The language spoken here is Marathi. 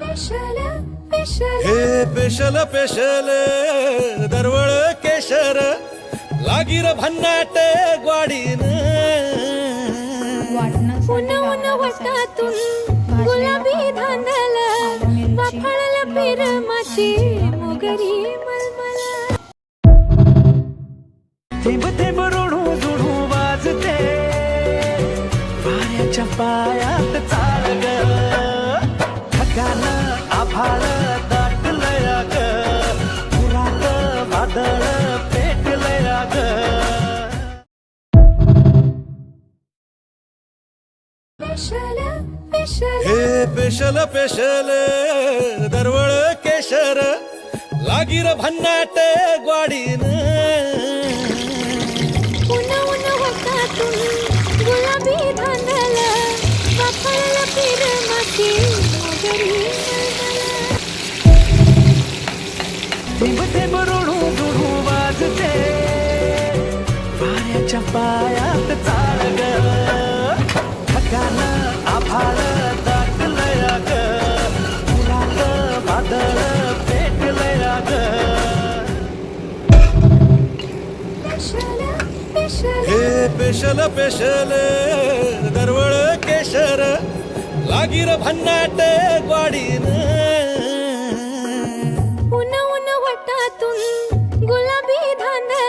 पेशल पेशल. हे पेशल पेशल दरवळ केशर लागीर भन्नाट ग्वाडीन. वाटणं उन उन वटातून गुलाबी धांदल वाफळल पिरमाची मोगरी मलमल. थेंब थेंब ऋणू जुणू वाजते. वाऱ्याच्या पायात चाळ हे पेशल पेशल दरवळ केशर लागीर भन्नाट ग्वाडीन. उन उन वटातून गुलाबी धांदल हे पेशल पेशल दरवळ केशर लागीर भन्नाट ग्वाडीन. उन उन वटातून गुलाबी धांदळ